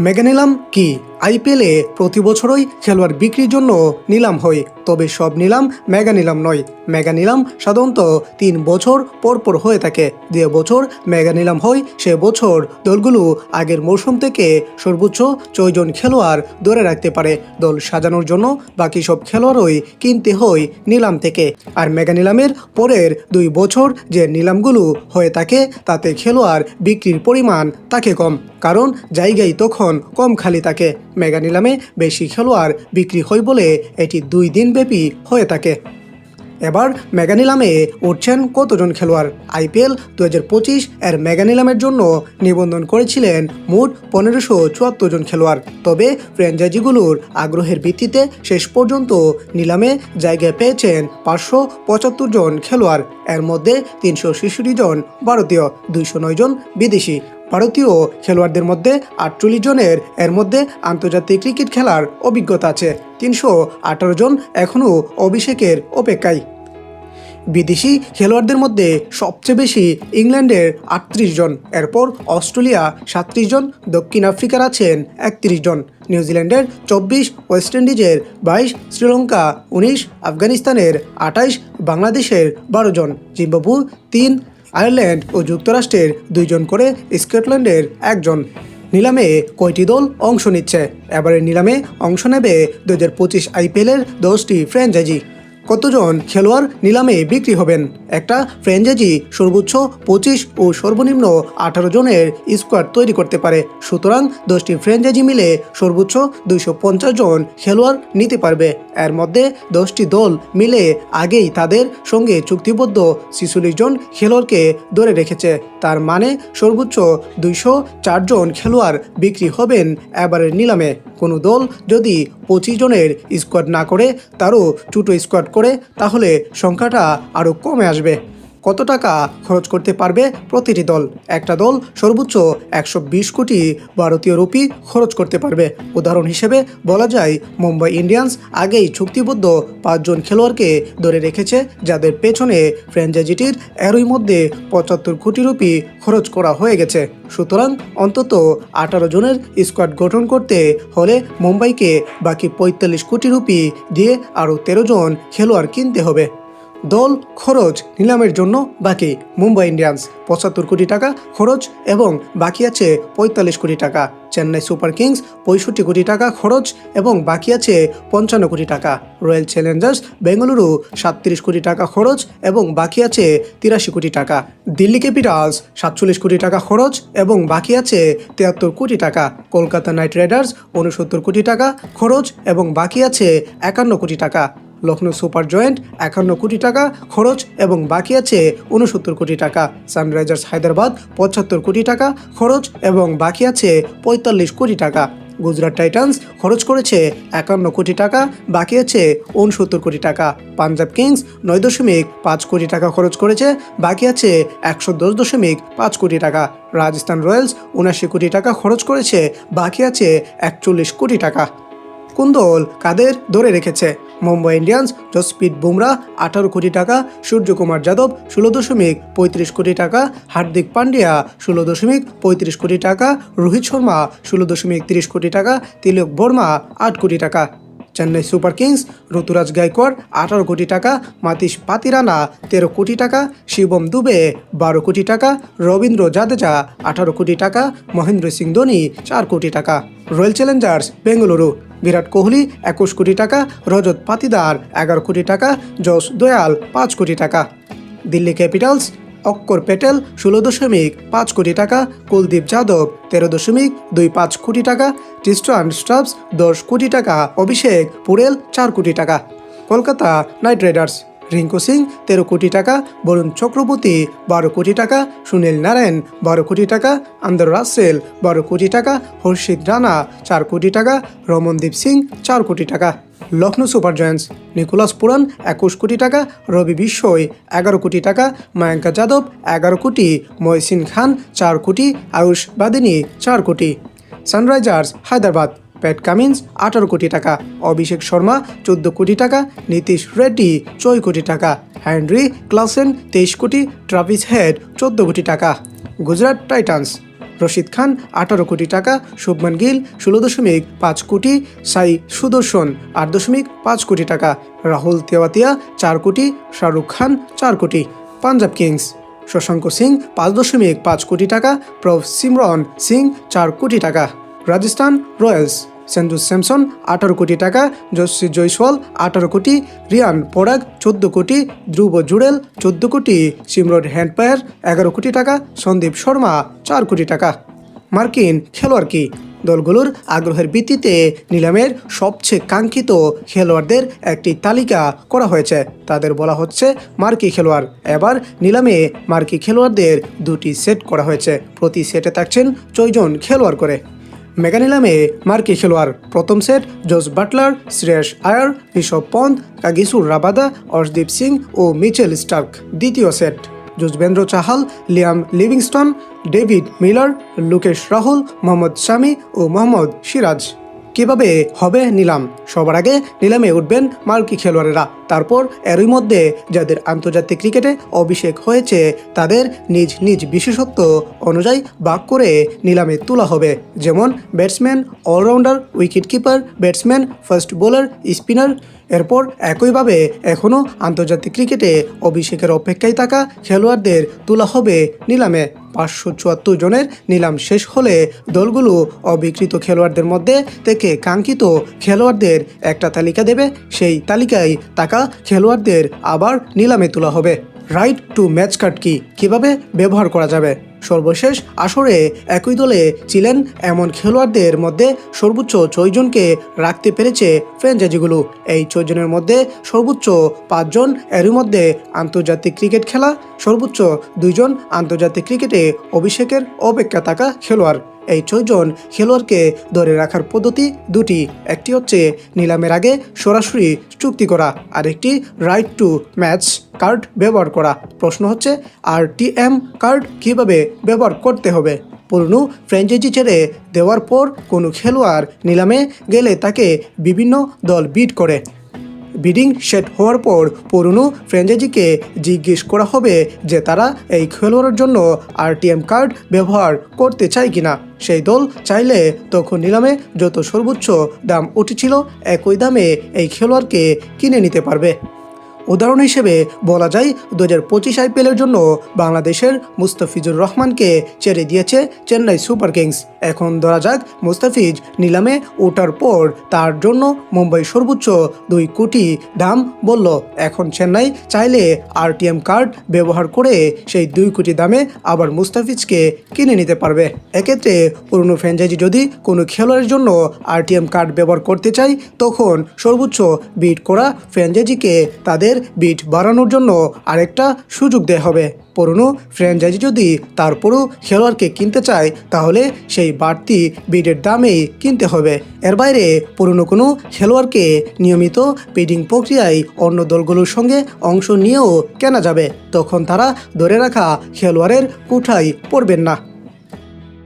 Mega নিলাম কি আইপিএলে প্রতি বছরই খেলোয়াড় বিক্রির জন্য নিলাম হয়, তবে সব নিলাম মেগা নিলাম নয়। মেগা নিলাম সাধারণত তিন বছর পর পর হয়ে থাকে। যে বছর মেগা নিলাম হয়, সে বছর দলগুলো আগের মৌসুম থেকে সর্বোচ্চ ছয়জন খেলোয়াড় ধরে রাখতে পারে। দল সাজানোর জন্য বাকি সব খেলোয়াড়ই কিনতে হয় নিলাম থেকে। আর মেগা নিলামের পরের দুই বছর যে নিলামগুলো হয়ে থাকে, তাতে খেলোয়াড় বিক্রির পরিমাণ থাকে কম, কারণ জায়গায় তখন কম খালি থাকে। মেগা নিলামে বেশি খেলোয়াড় বিক্রি হয় বলে এটি দুই দিন ব্যাপী হয়ে থাকে। এবার মেগা নিলামে উঠছেন কতজন খেলোয়াড়? আইপিএল দু পঁচিশ এর মেগা নিলামের জন্য নিবন্ধন করেছিলেন মোট পনেরোশো চুয়াত্তর জন খেলোয়াড়। তবে ফ্র্যাঞ্চাইজিগুলোর আগ্রহের ভিত্তিতে শেষ পর্যন্ত নিলামে জায়গা পেয়েছেন পাঁচশো পঁচাত্তর জন খেলোয়াড়। এর মধ্যে তিনশো ছেষট্টি জন ভারতীয়, দুইশো নয় জন বিদেশি। ভারতীয় খেলোয়াড়দের মধ্যে আটচল্লিশ জনের এর মধ্যে আন্তর্জাতিক ক্রিকেট খেলার অভিজ্ঞতা আছে। তিনশো আঠারো জন এখনও অভিষেকের অপেক্ষায়। বিদেশি খেলোয়াড়দের মধ্যে সবচেয়ে বেশি ইংল্যান্ডের আটত্রিশ জন। এরপর অস্ট্রেলিয়া সাতত্রিশ জন, দক্ষিণ আফ্রিকার আছেন একত্রিশ জন। নিউজিল্যান্ডের চব্বিশ, ওয়েস্ট ইন্ডিজের বাইশ, শ্রীলঙ্কা উনিশ, আফগানিস্তানের আঠাইশ, বাংলাদেশের বারো জন। জিম্বাবু তিন আয়ারল্যান্ড ও যুক্তরাষ্ট্রের দুইজন করে স্কটল্যান্ডের একজন। নিলামে কয়টি দল অংশ নিচ্ছে? এবারের নিলামে অংশ নেবে দু হাজার পঁচিশ আইপিএলের দশটি ফ্র্যাঞ্চাইজি। কতজন খেলোয়াড় নিলামে বিক্রি হবেন? একটা ফ্র্যাঞ্চাইজি সর্বোচ্চ পঁচিশ ও সর্বনিম্ন আঠারো জনের স্কোয়াড তৈরি করতে পারে। সুতরাং দশটি ফ্র্যাঞ্চাইজি মিলে সর্বোচ্চ দুইশো পঞ্চাশ জন খেলোয়াড় নিতে পারবে। এর মধ্যে দশটি দল মিলে আগেই তাদের সঙ্গে চুক্তিবদ্ধ ছিচল্লিশ জন খেলোয়াড়কে ধরে রেখেছে। তার মানে সর্বোচ্চ দুইশো চারজন খেলোয়াড় বিক্রি হবেন এবারের নিলামে। কোনো দল যদি পঁচিশ জনের স্কোয়াড না করে, তারও ছোটো স্কোয়াড করে তাহলে সংখ্যাটা আরও কমে আসবে। কত টাকা খরচ করতে পারবে প্রতিটি দল? একটা দল সর্বোচ্চ একশো বিশ কোটি ভারতীয় রুপি খরচ করতে পারবে। উদাহরণ হিসেবে বলা যায়, মুম্বাই ইন্ডিয়ান্স আগেই চুক্তিবদ্ধ পাঁচজন খেলোয়াড়কে ধরে রেখেছে, যাদের পেছনে ফ্র্যাঞ্চাইজিটির এরই মধ্যে পঁচাত্তর কোটি রুপি খরচ করা হয়ে গেছে। সুতরাং অন্তত আঠারো জনের স্কোয়াড গঠন করতে হলে মুম্বাইকে বাকি পঁয়তাল্লিশ কোটি রুপি দিয়ে আরও তেরো জন খেলোয়াড় কিনতে হবে। দল, খরচ নিলামের জন্য বাকি। মুম্বাই ইন্ডিয়ান্স, পঁচাত্তর কোটি টাকা খরচ এবং বাকি আছে পঁয়তাল্লিশ কোটি টাকা। চেন্নাই সুপার কিংস, পঁয়ষট্টি কোটি টাকা খরচ এবং বাকি আছে পঞ্চান্ন কোটি টাকা। রয়্যাল চ্যালেঞ্জার্স, বেঙ্গালুরু, সাতত্রিশ কোটি টাকা খরচ এবং বাকি আছে তিরাশি কোটি টাকা। দিল্লি ক্যাপিটালস, সাতচল্লিশ কোটি টাকা খরচ এবং বাকি আছে তিয়াত্তর কোটি টাকা। কলকাতা নাইট রাইডার্স উনসত্তর কোটি টাকা খরচ এবং বাকি আছে একান্ন কোটি টাকা। লখনৌ সুপার জয়েন্ট, একান্ন কোটি টাকা খরচ এবং বাকি আছে উনসত্তর কোটি টাকা। সানরাইজার্স হায়দ্রাবাদ, পঁচাত্তর কোটি টাকা খরচ এবং বাকি আছে পঁয়তাল্লিশ কোটি টাকা। গুজরাট টাইটান্স খরচ করেছে একান্ন কোটি টাকা, বাকি আছে উনসত্তর কোটি টাকা। পাঞ্জাব কিংস, নয় দশমিক পাঁচ কোটি টাকা খরচ করেছে, বাকি আছে একশো দশ দশমিক পাঁচ কোটি টাকা। রাজস্থান রয়্যালস উনাশি কোটি টাকা খরচ করেছে, বাকি আছে একচল্লিশ কোটি টাকা। কোন দল কাদের ধরে রেখেছে? মুম্বাই ইন্ডিয়ান্স জসপ্রীত বুমরা, আঠারো কোটি টাকা, সূর্যকুমার যাদব, ষোলো দশমিক পঁয়ত্রিশ কোটি টাকা, হার্দিক পান্ডিয়া, ষোলো দশমিক পঁয়ত্রিশ কোটি টাকা, রোহিত শর্মা, ষোলো দশমিক তিরিশ কোটি টাকা, তিলক বর্মা, আট কোটি টাকা। চেন্নাই সুপার কিংস, ঋতুরাজ গায়কোয়াড় আঠারো কোটি টাকা, মাতিশ পাতিরানা, তেরো কোটি টাকা, শিবম দুবে, বারো কোটি টাকা, রবীন্দ্র জাদেজা, আঠারো কোটি টাকা, মহেন্দ্র সিং ধোনি, চার কোটি টাকা। রয়্যাল চ্যালেঞ্জার্স, বেঙ্গালুরু, বিরাট কোহলি, একুশ কোটি টাকা, রজত পাতিদার, এগারো কোটি টাকা জস দয়াল, পাঁচ কোটি টাকা। দিল্লি ক্যাপিটালস অক্কর প্যাটেল ষোলো দশমিক পাঁচ কোটি টাকা, কুলদীপ যাদব তেরো দশমিক দুই পাঁচ কোটি টাকা টিস্টান স্টাফস দশ কোটি টাকা, অভিষেক পুরেল চার কোটি টাকা। কলকাতা নাইট রাইডার্স, রিঙ্কু সিং তেরো কোটি টাকা, বরুণ চক্রবর্তী বারো কোটি টাকা, সুনীল নারায়ণ বারো কোটি টাকা, আন্দর রাসেল বারো কোটি টাকা, হর্ষিত রানা চার কোটি টাকা, রমনদীপ সিং চার কোটি টাকা। Lucknow super Joints. Nicholas Pooran, একুশ কোটি টাকা। রবি বিশ্বই, এগারো কোটি টাকা। মায়াঙ্কা যাদব, এগারো কোটি। মহসিন খান, চার কোটি। আয়ুষ বাদিনী, চার কোটি। সানরাইজার্স, হায়দ্রাবাদ। প্যাট কামিন্স, আঠারো কোটি টাকা। অভিষেক শর্মা, চোদ্দ কোটি টাকা। নীতিশ রেড্ডি, ছয় কোটি টাকা। হ্যান্ড্রি ক্লাসেন, তেইশ কোটি। ট্রাভিস হেড, চোদ্দ কোটি টাকা। গুজরাট টাইটান্স। রশিদ খান, আঠারো কোটি টাকা, শুভমান গিল, ষোলো দশমিক পাঁচ কোটি, সাই সুদর্শন, আট দশমিক পাঁচ কোটি টাকা, রাহুল তেওয়াতিয়া, চার কোটি, শাহরুখ খান, চার কোটি, পাঞ্জাব কিংস, শশাঙ্ক সিং, পাঁচ দশমিক পাঁচ কোটি টাকা, প্রভ সিমরন সিং, চার কোটি টাকা, রাজস্থান রয়্যালস। সঞ্জু স্যামসন আঠারো কোটি টাকা যশস্বী জয়সওয়াল আঠারো কোটি, রিয়ান পরাগ চোদ্দ কোটি, ধ্রুব জুড়েল চোদ্দ কোটি, সিমরন হ্যান্ডপায়ার এগারো কোটি টাকা, সন্দীপ শর্মা চার কোটি টাকা। মার্কিন খেলোয়াড় কি? দলগুলোর আগ্রহের ভিত্তিতে নিলামের সবচেয়ে কাঙ্ক্ষিত খেলোয়াড়দের একটি তালিকা করা হয়েছে। তাদের বলা হচ্ছে মার্কি খেলোয়াড়। এবার নিলামে মার্কি খেলোয়াড়দের দুটি সেট করা হয়েছে। প্রতি সেটে থাকছেন ছয়জন খেলোয়াড় করে। মেগা নিলামে মার্কি খেলোয়াড়, প্রথম set Jos Buttler, Shreyas Iyer Rishabh Pant, কাগিসুর Rabada, Arshdeep Singh ও মিচেল স্টার্ক। দ্বিতীয় set, Yuzvendra Chahal, Liam Livingstone, David Miller, Lokesh Rahul, Mohammed Shami ও মোহাম্মদ সিরাজ। কীভাবে হবে নিলাম? সবার আগে নিলামে উঠবেন মার্কি খেলোয়াড়েরা। তারপর এরই মধ্যে যাদের আন্তর্জাতিক ক্রিকেটে অভিষেক হয়েছে, তাদের নিজ নিজ বিশেষত্ব অনুযায়ী বাক করে নিলামে তোলা হবে। যেমন batsman, allrounder wicket keeper batsman fast bowler, spinner. এরপর একইভাবে এখনও আন্তর্জাতিক ক্রিকেটে অভিষেকের অপেক্ষায় থাকা খেলোয়াড়দের তোলা হবে নিলামে। পাঁচশো চুয়াত্তর জনের নিলাম শেষ হলে দলগুলো অবিকৃত খেলোয়াড়দের মধ্যে থেকে কাঙ্ক্ষিত খেলোয়াড়দের একটা তালিকা দেবে। সেই তালিকায় থাকা খেলোয়াড়দের আবার নিলামে তোলা হবে। রাইট টু ম্যাচ কার্ড কি? কীভাবে ব্যবহার করা যাবে? সর্বশেষ আসরে একই দলে ছিলেন এমন খেলোয়াড়দের মধ্যে সর্বোচ্চ ছয়জনকে রাখতে পেরেছে ফ্র্যাঞ্চাইজিগুলো এই ছয়জনের মধ্যে সর্বোচ্চ পাঁচজন এরই মধ্যে আন্তর্জাতিক ক্রিকেট খেলা, সর্বোচ্চ দুইজন আন্তর্জাতিক ক্রিকেটে অভিষেকের অপেক্ষা থাকা খেলোয়াড়। এই ছয়জন খেলোয়াড়কে ধরে রাখার পদ্ধতি দুটি, একটি হচ্ছে নিলামের আগে সরাসরি চুক্তি করা আর একটি রাইট টু ম্যাচ কার্ড ব্যবহার করা। প্রশ্ন হচ্ছে, আর টিএম কার্ড কীভাবে ব্যবহার করতে হবে? পুরনো ফ্র্যাঞ্চাইজি ছেড়ে দেওয়ার পর কোনো খেলোয়াড় নিলামে গেলে তাকে বিভিন্ন দল বিট করে। বিডিং সেট হওয়ার পর পুরনো ফ্র্যাঞ্চাইজিকে জিজ্ঞেস করা হবে যে তারা এই খেলোয়াড়ের জন্য আরটিএম কার্ড ব্যবহার করতে চায় কিনা। সেই দল চাইলে তখন নিলামে যত সর্বোচ্চ দাম উঠেছিল, একই দামে এই খেলোয়াড়কে কিনে নিতে পারবে। উদাহরণ হিসেবে বলা যায় দু হাজার পঁচিশ আইপিএলের জন্য বাংলাদেশের মুস্তাফিজুর রহমানকে ছেড়ে দিয়েছে চেন্নাই সুপার কিংস। এখন ধরা যাক মুস্তাফিজ নিলামে ওঠার পর তার জন্য মুম্বাই সর্বোচ্চ দুই কোটি দাম বলল। এখন চেন্নাই চাইলে আরটিএম কার্ড ব্যবহার করে সেই দুই কোটি দামে আবার মুস্তাফিজকে কিনে নিতে পারবে। এক্ষেত্রে পুরনো ফ্র্যাঞ্চাইজি যদি কোনো খেলোয়াড়ের জন্য আরটিএম কার্ড ব্যবহার করতে চায়, তখন সর্বোচ্চ বিট করা ফ্র্যাঞ্চাইজিকে তাদের বিট বাড়ানোর জন্য আরেকটা সুযোগ দেওয়া হবে। পুরনো ফ্র্যাঞ্চাইজি যদি তারপরও খেলোয়াড়কে কিনতে চায়, তাহলে সেই বাড়তি বিডের দামেই কিনতে হবে। এর বাইরে পুরনো কোনো খেলোয়াড়কে নিয়মিত বিডিং প্রক্রিয়ায় অন্য দলগুলোর সঙ্গে অংশ নিয়েও কেনা যাবে। তখন তারা ধরে রাখা খেলোয়াড়ের কোঠায় পড়বেন না।